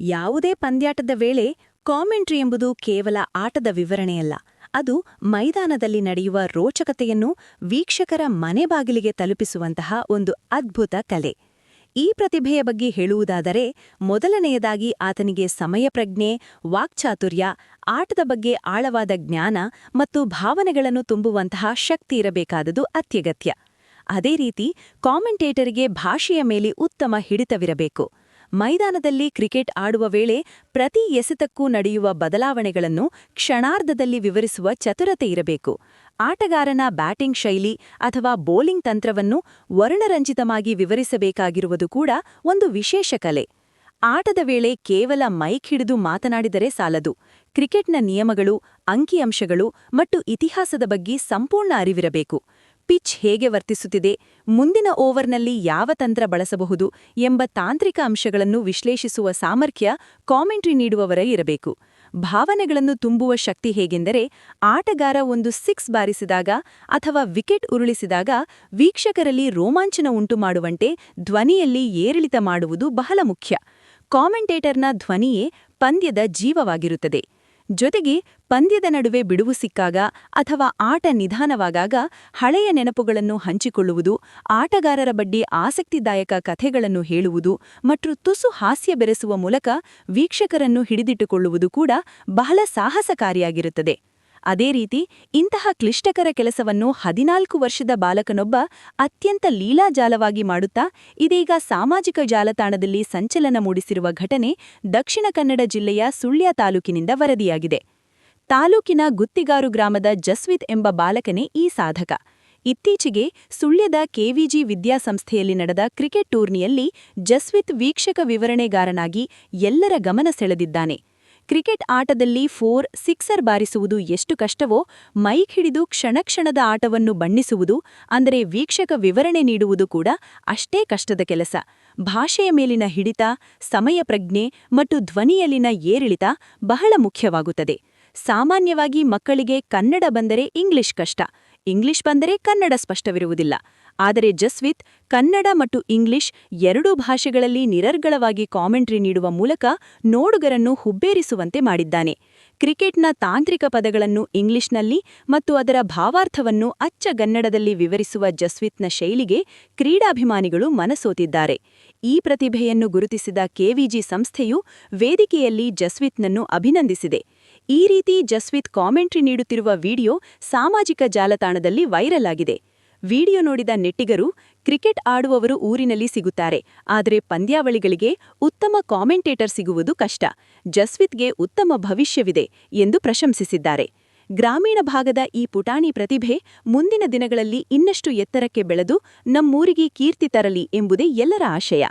ಯಾವುದೇ ಪಂದ್ಯಾಟದ ವೇಳೆ ಕಾಮೆಂಟ್ರಿ ಎಂಬುದು ಕೇವಲ ಆಟದ ವಿವರಣೆಯಲ್ಲ, ಅದು ಮೈದಾನದಲ್ಲಿ ನಡೆಯುವ ರೋಚಕತೆಯನ್ನು ವೀಕ್ಷಕರ ಮನೆ ಬಾಗಿಲಿಗೆ ತಲುಪಿಸುವಂತಹ ಒಂದು ಅದ್ಭುತ ಕಲೆ. ಈ ಪ್ರತಿಭೆಯ ಬಗ್ಗೆ ಹೇಳುವುದಾದರೆ, ಮೊದಲನೆಯದಾಗಿ ಆತನಿಗೆ ಸಮಯ ಪ್ರಜ್ಞೆ, ವಾಕ್ಚಾತುರ್ಯ, ಆಟದ ಬಗ್ಗೆ ಆಳವಾದ ಜ್ಞಾನ ಮತ್ತು ಭಾವನೆಗಳನ್ನು ತುಂಬುವಂತಹ ಶಕ್ತಿ ಇರಬೇಕಾದದು ಅತ್ಯಗತ್ಯ. ಅದೇ ರೀತಿ ಕಾಮೆಂಟೇಟರಿಗೆ ಭಾಷೆಯ ಮೇಲೆ ಉತ್ತಮ ಹಿಡಿತವಿರಬೇಕು. ಮೈದಾನದಲ್ಲಿ ಕ್ರಿಕೆಟ್ ಆಡುವ ವೇಳೆ ಪ್ರತಿ ಎಸೆತಕ್ಕೂ ನಡೆಯುವ ಬದಲಾವಣೆಗಳನ್ನು ಕ್ಷಣಾರ್ಧದಲ್ಲಿ ವಿವರಿಸುವ ಚತುರತೆ ಇರಬೇಕು. ಆಟಗಾರನ ಬ್ಯಾಟಿಂಗ್ ಶೈಲಿ ಅಥವಾ ಬೌಲಿಂಗ್ ತಂತ್ರವನ್ನು ವರ್ಣರಂಜಿತವಾಗಿ ವಿವರಿಸಬೇಕಾಗಿರುವುದು ಕೂಡ ಒಂದು ವಿಶೇಷ ಕಲೆ. ಆಟದ ವೇಳೆ ಕೇವಲ ಮೈಕ್ ಹಿಡಿದು ಮಾತನಾಡಿದರೆ ಸಾಲದು. ಕ್ರಿಕೆಟ್ನ ನಿಯಮಗಳು, ಅಂಕಿಅಂಶಗಳು ಮತ್ತು ಇತಿಹಾಸದ ಬಗ್ಗೆ ಸಂಪೂರ್ಣ ಅರಿವಿರಬೇಕು. ಪಿಚ್ ಹೇಗೆ ವರ್ತಿಸುತ್ತಿದೆ, ಮುಂದಿನ ಓವರ್ನಲ್ಲಿ ಯಾವ ತಂತ್ರ ಬಳಸಬಹುದು ಎಂಬ ತಾಂತ್ರಿಕ ಅಂಶಗಳನ್ನು ವಿಶ್ಲೇಷಿಸುವ ಸಾಮರ್ಥ್ಯ ಕಾಮೆಂಟ್ರಿ ನೀಡುವವರ ಇರಬೇಕು. ಭಾವನೆಗಳನ್ನು ತುಂಬುವ ಶಕ್ತಿ ಹೇಗೆಂದರೆ, ಆಟಗಾರ ಒಂದು ಸಿಕ್ಸ್ ಬಾರಿಸಿದಾಗ ಅಥವಾ ವಿಕೆಟ್ ಉರುಳಿಸಿದಾಗ ವೀಕ್ಷಕರಲ್ಲಿ ರೋಮಾಂಚನ ಉಂಟುಮಾಡುವಂತೆ ಧ್ವನಿಯಲ್ಲಿ ಏರಿಳಿತ ಮಾಡುವುದು ಬಹಳ ಮುಖ್ಯ. ಕಾಮೆಂಟೇಟರ್ನ ಧ್ವನಿಯೇ ಪಂದ್ಯದ ಜೀವವಾಗಿರುತ್ತದೆ. ಜೊತೆಗೆ ಪಂದ್ಯದ ನಡುವೆ ಬಿಡುವು ಸಿಕ್ಕಾಗ ಅಥವಾ ಆಟ ನಿಧಾನವಾಗಾಗ ಹಳೆಯ ನೆನಪುಗಳನ್ನು ಹಂಚಿಕೊಳ್ಳುವುದು, ಆಟಗಾರರ ಬಡ್ಡಿ ಆಸಕ್ತಿದಾಯಕ ಕಥೆಗಳನ್ನು ಹೇಳುವುದು ಮತ್ತು ತುಸು ಹಾಸ್ಯ ಬೆರೆಸುವ ಮೂಲಕ ವೀಕ್ಷಕರನ್ನು ಹಿಡಿದಿಟ್ಟುಕೊಳ್ಳುವುದು ಕೂಡ ಬಹಳ ಸಾಹಸಕಾರಿಯಾಗಿರುತ್ತದೆ. ಅದೇ ರೀತಿ ಇಂತಹ ಕ್ಲಿಷ್ಟಕರ ಕೆಲಸವನ್ನು ಹದಿನಾಲ್ಕು ವರ್ಷದ ಬಾಲಕನೊಬ್ಬ ಅತ್ಯಂತ ಲೀಲಾಜಾಲವಾಗಿ ಮಾಡುತ್ತಾ, ಇದೀಗ ಸಾಮಾಜಿಕ ಜಾಲತಾಣದಲ್ಲಿ ಸಂಚಲನ ಮೂಡಿಸಿರುವ ಘಟನೆ ದಕ್ಷಿಣ ಕನ್ನಡ ಜಿಲ್ಲೆಯ ಸುಳ್ಯ ತಾಲೂಕಿನಿಂದ ವರದಿಯಾಗಿದೆ. ತಾಲೂಕಿನ ಗುತ್ತಿಗಾರು ಗ್ರಾಮದ ಜಸ್ವಿತ್ ಎಂಬ ಬಾಲಕನೇ ಈ ಸಾಧಕ. ಇತ್ತೀಚೆಗೆ ಸುಳ್ಯದ ಕೆವಿಜಿ ವಿದ್ಯಾಸಂಸ್ಥೆಯಲ್ಲಿ ನಡೆದ ಕ್ರಿಕೆಟ್ ಟೂರ್ನಿಯಲ್ಲಿ ಜಸ್ವಿತ್ ವೀಕ್ಷಕ ವಿವರಣೆಗಾರನಾಗಿ ಎಲ್ಲರ ಗಮನ ಸೆಳೆದಿದ್ದಾನೆ. ಕ್ರಿಕೆಟ್ ಆಟದಲ್ಲಿ ಫೋರ್, ಸಿಕ್ಸರ್ ಬಾರಿಸುವುದು ಎಷ್ಟು ಕಷ್ಟವೋ, ಮೈಕ್ ಹಿಡಿದು ಕ್ಷಣಕ್ಷಣದ ಆಟವನ್ನು ಬಣ್ಣಿಸುವುದು, ಅಂದರೆ ವೀಕ್ಷಕ ವಿವರಣೆ ನೀಡುವುದು ಕೂಡ ಅಷ್ಟೇ ಕಷ್ಟದ ಕೆಲಸ. ಭಾಷೆಯ ಮೇಲಿನ ಹಿಡಿತ, ಸಮಯ ಪ್ರಜ್ಞೆ ಮತ್ತು ಧ್ವನಿಯಲ್ಲಿನ ಏರಿಳಿತ ಬಹಳ ಮುಖ್ಯವಾಗುತ್ತದೆ. ಸಾಮಾನ್ಯವಾಗಿ ಮಕ್ಕಳಿಗೆ ಕನ್ನಡ ಬಂದರೆ ಇಂಗ್ಲಿಷ್ ಕಷ್ಟ. ಇಂಗ್ಲಿಷ್ ಬಂದರೆ ಕನ್ನಡ ಸ್ಪಷ್ಟವಿರುವುದಿಲ್ಲ. ಆದರೆ ಜಸ್ವಿತ್ ಕನ್ನಡ ಮತ್ತು ಇಂಗ್ಲಿಷ್ ಎರಡೂ ಭಾಷೆಗಳಲ್ಲಿ ನಿರರ್ಗಳವಾಗಿ ಕಾಮೆಂಟ್ರಿ ನೀಡುವ ಮೂಲಕ ನೋಡುಗರನ್ನು ಹುಬ್ಬೇರಿಸುವಂತೆ ಮಾಡಿದ್ದಾನೆ. ಕ್ರಿಕೆಟ್ನ ತಾಂತ್ರಿಕ ಪದಗಳನ್ನು ಇಂಗ್ಲಿಷ್ನಲ್ಲಿ ಮತ್ತು ಅದರ ಭಾವಾರ್ಥವನ್ನು ಅಚ್ಚಗನ್ನಡದಲ್ಲಿ ವಿವರಿಸುವ ಜಸ್ವಿತ್ನ ಶೈಲಿಗೆ ಕ್ರೀಡಾಭಿಮಾನಿಗಳು ಮನಸೋತಿದ್ದಾರೆ. ಈ ಪ್ರತಿಭೆಯನ್ನು ಗುರುತಿಸಿದ ಕೆವಿಜಿ ಸಂಸ್ಥೆಯು ವೇದಿಕೆಯಲ್ಲಿ ಜಸ್ವಿತ್ನನ್ನು ಅಭಿನಂದಿಸಿದೆ. ಈ ರೀತಿ ಜಸ್ವಿತ್ ಕಾಮೆಂಟ್ರಿ ನೀಡುತ್ತಿರುವ ವಿಡಿಯೋ ಸಾಮಾಜಿಕ ಜಾಲತಾಣದಲ್ಲಿ ವೈರಲ್ ಆಗಿದೆ. ವಿಡಿಯೋ ನೋಡಿದ ನೆಟ್ಟಿಗರು ಕ್ರಿಕೆಟ್ ಆಡುವವರು ಊರಿನಲ್ಲಿ ಸಿಗುತ್ತಾರೆ. ಆದರೆ ಪಂದ್ಯಾವಳಿಗಳಿಗೆ ಉತ್ತಮ ಕಾಮೆಂಟೇಟರ್ ಸಿಗುವುದು ಕಷ್ಟ. ಜಸ್ವಿತ್ಗೆ ಉತ್ತಮ ಭವಿಷ್ಯವಿದೆ ಎಂದು ಪ್ರಶಂಸಿಸಿದ್ದಾರೆ. ಗ್ರಾಮೀಣ ಭಾಗದ ಈ ಪುಟಾಣಿ ಪ್ರತಿಭೆ ಮುಂದಿನ ದಿನಗಳಲ್ಲಿ ಇನ್ನಷ್ಟು ಎತ್ತರಕ್ಕೆ ಬೆಳೆದು ನಮ್ಮೂರಿಗೆ ಕೀರ್ತಿ ತರಲಿ ಎಂಬುದೇ ಎಲ್ಲರ ಆಶಯ.